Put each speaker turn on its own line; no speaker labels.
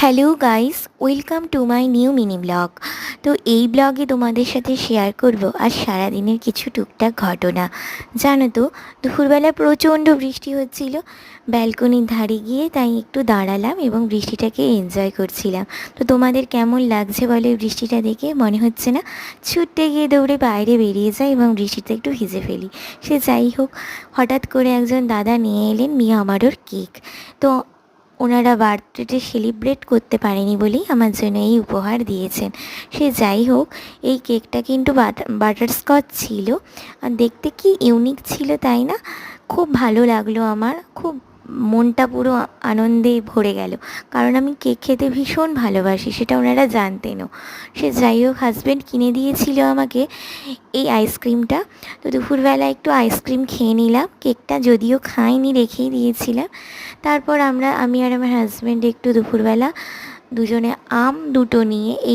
Hello guys, welcome to my new mini blog. তো এই ব্লগে তোমাদের সাথে শেয়ার করব আজ সারাদিনের কিছু টুকটাক ঘটনা। জানো তো, দুপুরবেলা প্রচণ্ড বৃষ্টি হচ্ছিল, ব্যালকনির ধারে গিয়ে তাই একটু দাঁড়ালাম এবং বৃষ্টিটাকে এনজয় করছিলাম। তো তোমাদের কেমন লাগছে বলে বৃষ্টিটা দেখে? মনে হচ্ছে না ছুটতে গিয়ে দৌড়ে বাইরে বেরিয়ে যাই এবং বৃষ্টিতে একটু ভিজে ফেলি। সে যাই হোক, হঠাৎ করে একজন দাদা নিয়ে এলেন, মিয়া আমারোর কেক। তো ওনারা বার্থডেটা সেলিব্রেট করতে পারেনি বলেই আমার জন্য এই উপহার দিয়েছেন। সে যাই হোক, এই কেকটা কিন্তু বাটার স্কচ ছিল। আর দেখতে কি ইউনিক ছিল তাই না? খুব ভালো লাগল আমার, খুব মনটা পুরো আনন্দে ভরে গেল। কারণ আমি কেক খেতে ভীষণ ভালোবাসি, সেটা ওনারা জানতেনও। সে যাই হোক হাজব্যান্ড কিনে দিয়েছিল আমাকে এই আইসক্রিমটা তো দুপুরবেলা একটু আইসক্রিম খেয়ে নিলাম। কেকটা যদিও খাইনি, রেখেই দিয়েছিলাম। তারপর আমরা, আমি আর আমার হাজব্যান্ড একটু দুপুরবেলা দুজনে আম দুটো নিয়ে এই